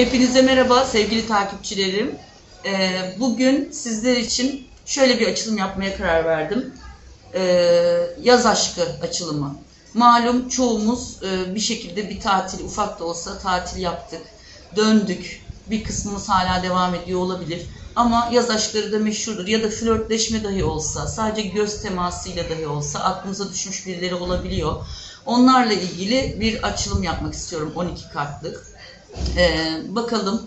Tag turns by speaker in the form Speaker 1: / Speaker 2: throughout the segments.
Speaker 1: Hepinize merhaba sevgili takipçilerim. Ee, bugün sizler için şöyle bir açılım yapmaya karar verdim. Ee, yaz aşkı açılımı. Malum çoğumuz e, bir şekilde bir tatil, ufak da olsa tatil yaptık. Döndük. Bir kısmımız hala devam ediyor olabilir. Ama yaz aşkları da meşhurdur. Ya da flörtleşme dahi olsa, sadece göz temasıyla dahi olsa aklımıza düşmüş birileri olabiliyor. Onlarla ilgili bir açılım yapmak istiyorum 12 kartlık. Ee, bakalım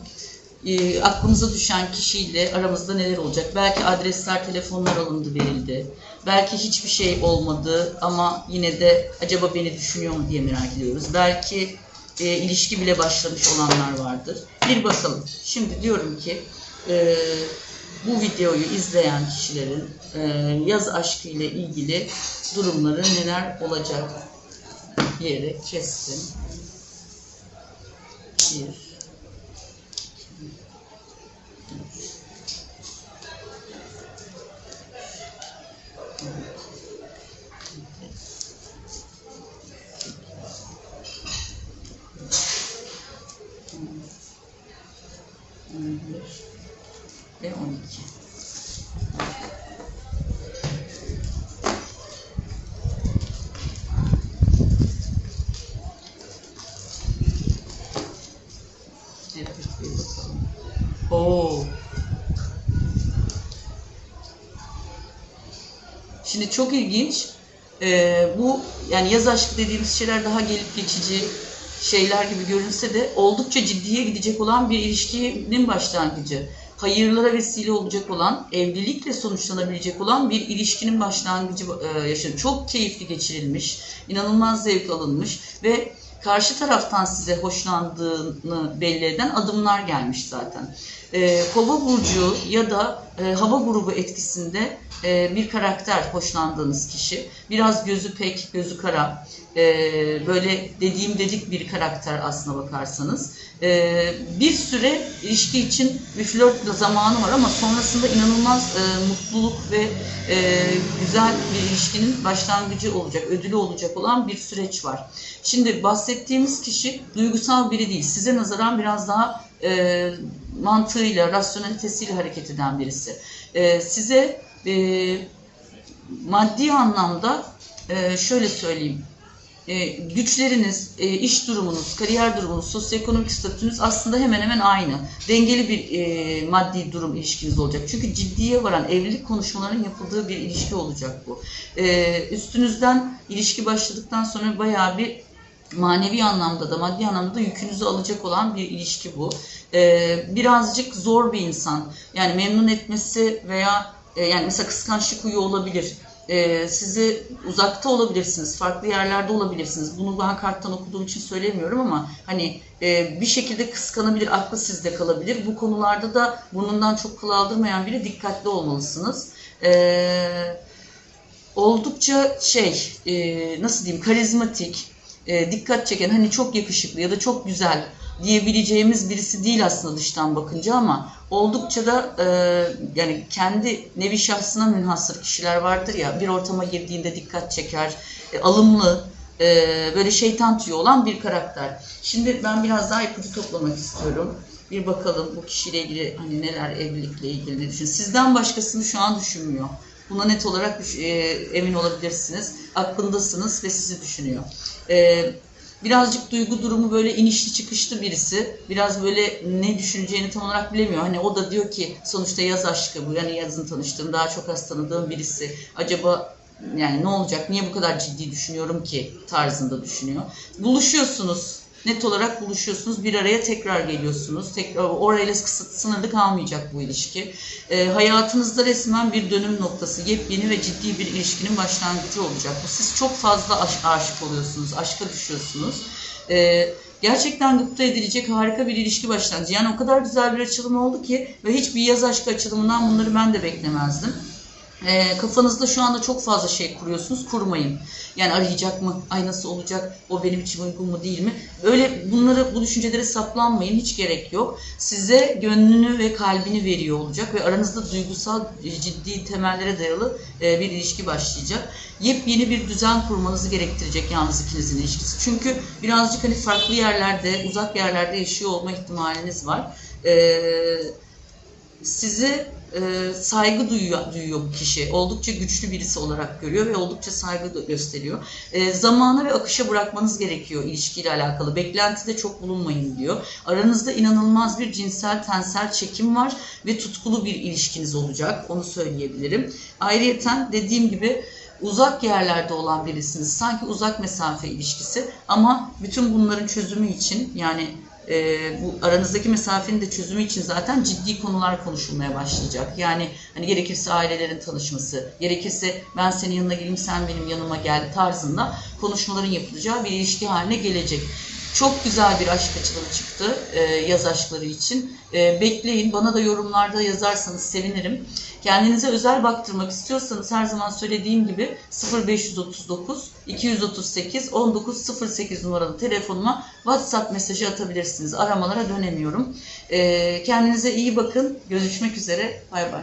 Speaker 1: e, aklımıza düşen kişiyle aramızda neler olacak. Belki adresler, telefonlar alındı, verildi. Belki hiçbir şey olmadı ama yine de acaba beni düşünüyor mu diye merak ediyoruz. Belki e, ilişki bile başlamış olanlar vardır. Bir bakalım. Şimdi diyorum ki e, bu videoyu izleyen kişilerin e, yaz aşkı ile ilgili durumları neler olacak diyerek kestim. Bir, Oo. Şimdi çok ilginç. Ee, bu yani yaz aşkı dediğimiz şeyler daha gelip geçici şeyler gibi görünse de oldukça ciddiye gidecek olan bir ilişkinin başlangıcı. Hayırlara vesile olacak olan, evlilikle sonuçlanabilecek olan bir ilişkinin başlangıcı e, yaşanıyor. Çok keyifli geçirilmiş, inanılmaz zevk alınmış ve karşı taraftan size hoşlandığını belli eden adımlar gelmiş zaten. Ee, Kova burcu ya da e, hava grubu etkisinde e, bir karakter hoşlandığınız kişi. Biraz gözü pek, gözü kara. e, böyle dediğim dedik bir karakter aslına bakarsanız. E, bir süre ilişki için bir flört zamanı var ama sonrasında inanılmaz e, mutluluk ve e, güzel bir ilişkinin başlangıcı olacak, ödülü olacak olan bir süreç var. Şimdi bahsettiğimiz kişi duygusal biri değil. Size nazaran biraz daha e, mantığıyla, rasyonalitesiyle hareket eden birisi. E, size e, maddi anlamda e, şöyle söyleyeyim. E, güçleriniz, e, iş durumunuz, kariyer durumunuz, sosyoekonomik statünüz aslında hemen hemen aynı. Dengeli bir e, maddi durum ilişkiniz olacak. Çünkü ciddiye varan evlilik konuşmalarının yapıldığı bir ilişki olacak bu. E, üstünüzden ilişki başladıktan sonra bayağı bir manevi anlamda da maddi anlamda da yükünüzü alacak olan bir ilişki bu. Ee, birazcık zor bir insan. Yani memnun etmesi veya e, yani mesela kıskançlık huyu olabilir. Ee, sizi uzakta olabilirsiniz, farklı yerlerde olabilirsiniz. Bunu ben karttan okuduğum için söylemiyorum ama hani e, bir şekilde kıskanabilir, aklı sizde kalabilir. Bu konularda da burnundan çok kıl aldırmayan biri dikkatli olmalısınız. Ee, oldukça şey, e, nasıl diyeyim, karizmatik, e, dikkat çeken, hani çok yakışıklı ya da çok güzel diyebileceğimiz birisi değil aslında dıştan bakınca ama oldukça da e, yani kendi nevi şahsına münhasır kişiler vardır ya bir ortama girdiğinde dikkat çeker, e, alımlı, e, böyle şeytan tüyü olan bir karakter. Şimdi ben biraz daha ipucu toplamak istiyorum. Bir bakalım bu kişiyle ilgili hani neler evlilikle ilgili ne düşün. Sizden başkasını şu an düşünmüyor. Buna net olarak e, emin olabilirsiniz. Aklındasınız ve sizi düşünüyor. E, birazcık duygu durumu böyle inişli çıkışlı birisi. Biraz böyle ne düşüneceğini tam olarak bilemiyor. Hani o da diyor ki sonuçta yaz aşkı bu. Yani yazın tanıştığım, daha çok az tanıdığım birisi. Acaba yani ne olacak, niye bu kadar ciddi düşünüyorum ki tarzında düşünüyor. Buluşuyorsunuz. Net olarak buluşuyorsunuz. Bir araya tekrar geliyorsunuz. Tekrar orayla kısıt, sınırlı kalmayacak bu ilişki. E, hayatınızda resmen bir dönüm noktası, yepyeni ve ciddi bir ilişkinin başlangıcı olacak. Bu siz çok fazla aş- aşık oluyorsunuz, aşka düşüyorsunuz. E, gerçekten gıpta edilecek harika bir ilişki başlangıcı. Yani o kadar güzel bir açılım oldu ki ve hiçbir yaz aşkı açılımından bunları ben de beklemezdim. E, kafanızda şu anda çok fazla şey kuruyorsunuz. Kurmayın. Yani arayacak mı? Ay nasıl olacak? O benim için uygun mu değil mi? Öyle bunları bu düşüncelere saplanmayın. Hiç gerek yok. Size gönlünü ve kalbini veriyor olacak ve aranızda duygusal e, ciddi temellere dayalı e, bir ilişki başlayacak. Yepyeni bir düzen kurmanızı gerektirecek yalnız ikinizin ilişkisi. Çünkü birazcık hani farklı yerlerde, uzak yerlerde yaşıyor olma ihtimaliniz var. Eee sizi e, saygı duyuyor, duyuyor bu kişi. Oldukça güçlü birisi olarak görüyor ve oldukça saygı gösteriyor. E, zamana ve akışa bırakmanız gerekiyor ilişkiyle alakalı. Beklentide çok bulunmayın diyor. Aranızda inanılmaz bir cinsel tensel çekim var ve tutkulu bir ilişkiniz olacak. Onu söyleyebilirim. Ayrıyeten dediğim gibi uzak yerlerde olan birisiniz. Sanki uzak mesafe ilişkisi ama bütün bunların çözümü için yani e, bu aranızdaki mesafenin de çözümü için zaten ciddi konular konuşulmaya başlayacak. Yani hani gerekirse ailelerin tanışması, gerekirse ben senin yanına geleyim sen benim yanıma gel tarzında konuşmaların yapılacağı bir ilişki haline gelecek. Çok güzel bir aşk açılımı çıktı e, yaz aşkları için. E, bekleyin. Bana da yorumlarda yazarsanız sevinirim. Kendinize özel baktırmak istiyorsanız her zaman söylediğim gibi 0539 238 1908 numaralı telefonuma WhatsApp mesajı atabilirsiniz. Aramalara dönemiyorum. E, kendinize iyi bakın. Görüşmek üzere. Bay bay.